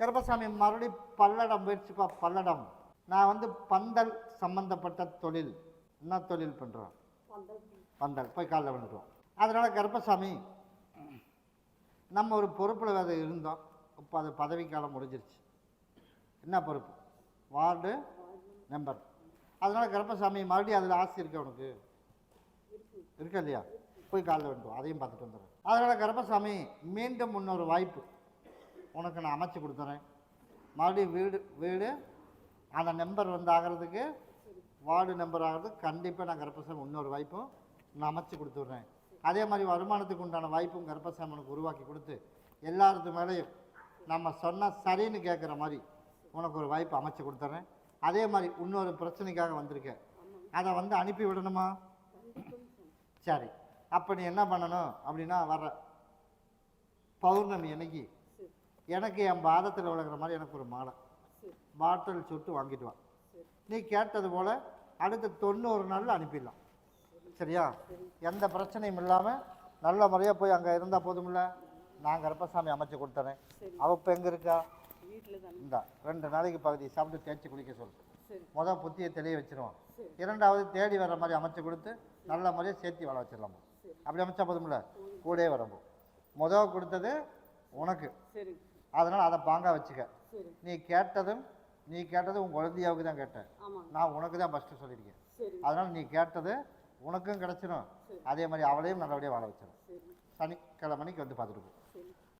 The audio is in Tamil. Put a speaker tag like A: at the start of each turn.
A: கருப்பசாமி மறுபடியும் பல்லடம் முயற்சிப்பா பல்லடம். நான் வந்து பந்தல் சம்பந்தப்பட்ட தொழில். என்ன தொழில் பண்ணுறோம் பந்தல் போய் காலைல விழுந்துருவோம். அதனால் கருப்பசாமி நம்ம ஒரு பொறுப்பில் அதை இருந்தோம். இப்போ அது பதவி காலம் முடிஞ்சிருச்சு. என்ன பொறுப்பு? Ward member. அதனால் கருப்பசாமி மறுபடியும் அதில் ஆசை இருக்கு உனக்கு? இருக்கா. இல்லையா? போய் காலைல வந்துடும் அதையும் பார்த்துட்டு வந்துடுறேன். அதனால் கருப்பசாமி மீண்டும் இன்னொரு வாய்ப்பு. உனக்கு நான் அமைச்சு கொடுத்துறேன். மறுபடியும் வீடு வீடு அந்த நம்பர் வந்து ஆகிறதுக்கு வார்டு நம்பர் ஆகிறதுக்கு கண்டிப்பாக நான் கருப்பசாமி இன்னொரு வாய்ப்பும் நான் அமைச்சு கொடுத்துட்றேன். அதே மாதிரி வருமானத்துக்கு உண்டான வாய்ப்பும் கருப்பசாமி உனக்கு உருவாக்கி கொடுத்து எல்லாரது மேலேயும் நம்ம சொன்னால் சரின்னு கேட்குற மாதிரி உனக்கு ஒரு வாய்ப்பு அமைச்சு கொடுத்துட்றேன். அதே மாதிரி இன்னொரு பிரச்சனைக்காக வந்திருக்கேன் அதை வந்து அனுப்பி விடணுமா? சரி. அப்போ நீ என்ன பண்ணணும் அப்படின்னா வர்ற பௌர்ணமி அன்னைக்கு எனக்கு என் பாதத்தில் விளக்குற மாதிரி எனக்கு ஒரு மாலை பாட்டில் சுட்டு வாங்கிட்டு நீ கேட்டது போல் அடுத்த தொண்ணூறு நாளில் அனுப்பிடலாம். சரியா? எந்த பிரச்சனையும் இல்லாமல் நல்ல முறையாக போய் அங்கே இருந்தால் போதுமில்ல நான் கருப்பசாமி அமைச்சு கொடுத்தறேன். அவள் இப்போ எங்கே இருக்கா? இந்தா ரெண்டு நாளைக்கு பகுதி சாப்பிட்டு தேய்ச்சி குளிக்க சொல்லு.
B: மொதல்
A: முத புத்தியை தெளிய வச்சிருவோம் இரண்டாவது தேடி வர மாதிரி அமைச்சு கொடுத்து நல்ல முறையாக சேர்த்து வள வச்சிடலாமா? அப்படி அமைச்சா போதுமில்ல கூட வரம்போ. முத கொடுத்தது உனக்கு.
B: சரி
A: அதனால் அதை பாங்கா வச்சுக்க. நீ கேட்டதும் நீ கேட்டது உன் குழந்தையாவுக்கு தான் கேட்டேன். நான் உனக்கு தான் ஃபஸ்ட்டு சொல்லியிருக்கேன். அதனால் நீ கேட்டது உனக்கும் கிடச்சிரும். அதே மாதிரி அவளையும் நல்லபடியாக வாழ வச்சிடும் மணிக்கு வந்து பார்த்துட்டு போ.